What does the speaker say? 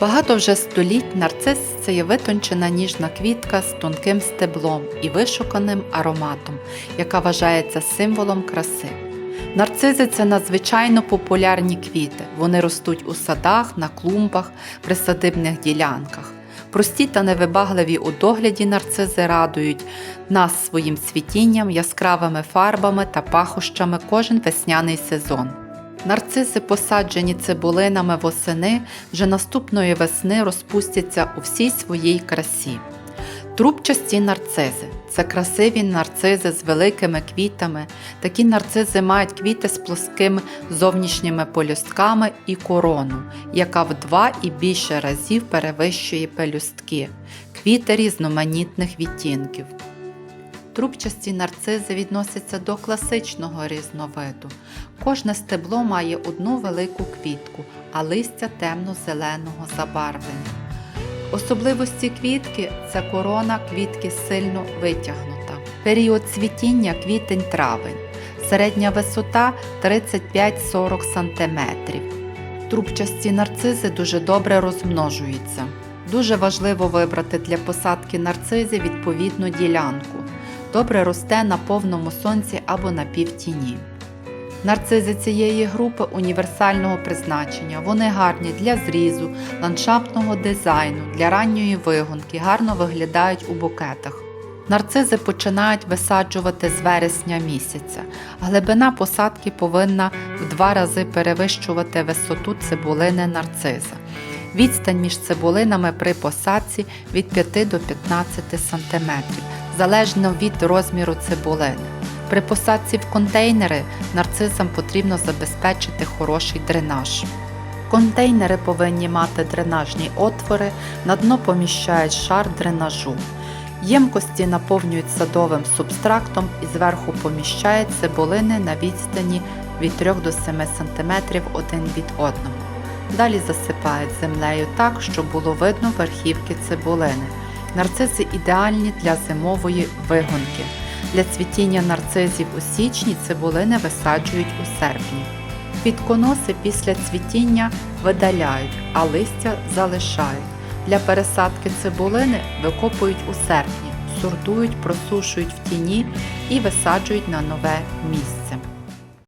Багато вже століть нарцис це є витончена ніжна квітка з тонким стеблом і вишуканим ароматом, яка вважається символом краси. Нарцизи це надзвичайно популярні квіти. Вони ростуть у садах, на клумбах, присадибних ділянках. Прості та невибагливі у догляді нарцизи радують нас своїм цвітінням, яскравими фарбами та пахощами кожен весняний сезон. Нарцизи, посаджені цибулинами восени, вже наступної весни розпустяться у всій своїй красі. Трубчасті нарцизи це красиві нарцизи з великими квітами. Такі нарцизи мають квіти з плоскими зовнішніми полюстками і корону, яка в два і більше разів перевищує пелюстки, квіти різноманітних відтінків. Трубчасті нарцизи відносяться до класичного різновиду. Кожне стебло має одну велику квітку, а листя темно-зеленого забарвлення. Особливості квітки це корона квітки сильно витягнута. Період цвітіння квітень-травень. Середня висота 35-40 см. Трубчасті нарцизи дуже добре розмножуються. Дуже важливо вибрати для посадки нарцизи відповідну ділянку. Добре росте на повному сонці або на півтіні. Нарцизи цієї групи універсального призначення. Вони гарні для зрізу, ландшафтного дизайну, для ранньої вигонки, гарно виглядають у букетах. Нарцизи починають висаджувати з вересня місяця. Глибина посадки повинна в два рази перевищувати висоту цибулини нарциза. Відстань між цибулинами при посадці від 5 до 15 см, залежно від розміру цибулини. При посадці в контейнери нарцизам потрібно забезпечити хороший дренаж. Контейнери повинні мати дренажні отвори, на дно поміщають шар дренажу. Ємкості наповнюють садовим субстрактом і зверху поміщають цибулини на відстані від 3 до 7 см один від одного. Далі засипають землею так, щоб було видно верхівки цибулини. Нарцизи ідеальні для зимової вигонки. Для цвітіння нарцизів у січні цибулини висаджують у серпні. Квітконоси після цвітіння видаляють, а листя залишають. Для пересадки цибулини викопують у серпні, сортують, просушують в тіні і висаджують на нове місце.